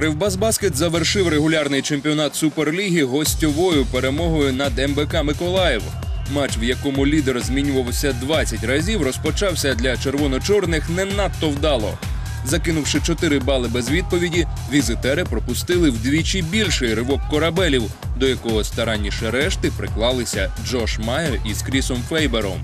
Кривбасбаскет завершив регулярний чемпіонат Суперліги гостьовою перемогою над МБК Миколаїв. Матч, в якому лідер змінювався 20 разів, розпочався для червоно-чорних не надто вдало. Закинувши 4 бали без відповіді, візитери пропустили вдвічі більший ривок корабелів, до якого старанніше решти приклалися Джош Майер із Крісом Фейбером.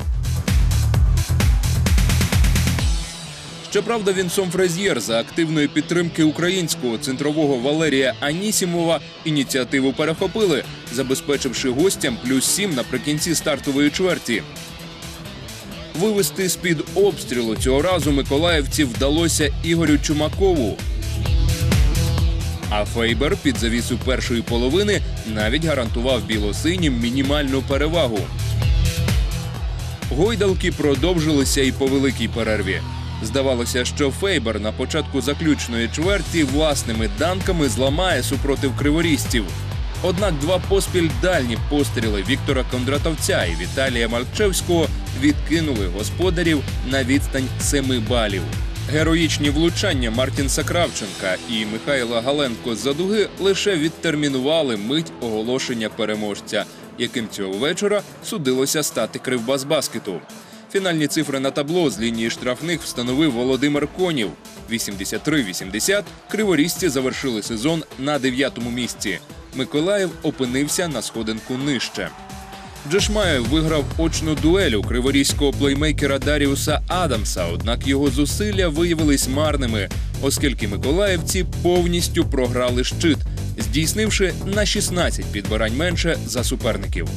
Щоправда, Вінсом Фрезєр за активної підтримки українського центрового Валерія Анісімова ініціативу перехопили, забезпечивши гостям плюс сім наприкінці стартової чверті. Вивести з-під обстрілу цього разу миколаївців вдалося Ігорю Чумакову. А Фейбер під завісу першої половини навіть гарантував білосинім мінімальну перевагу. Гойдалки продовжилися і по великій перерві. Здавалося, що Фейбер на початку заключної чверті власними данками зламає супротив криворізців. Однак два поспіль дальні постріли Віктора Кондратовця і Віталія Марчевського відкинули господарів на відстань семи балів. Героїчні влучання Мартінса Кравченка і Михайла Галенко з-за дуги лише відтермінували мить оголошення переможця, яким цього вечора судилося стати кривбасбаскету. Фінальні цифри на табло з лінії штрафних встановив Володимир Конів. 83-80 криворізці завершили сезон на дев'ятому місці. Миколаїв опинився на сходинку нижче. Джешмаєв виграв очну дуель у криворізького плеймейкера Даріуса Адамса, однак його зусилля виявились марними, оскільки миколаївці повністю програли щит, здійснивши на 16 підбирань менше за суперників.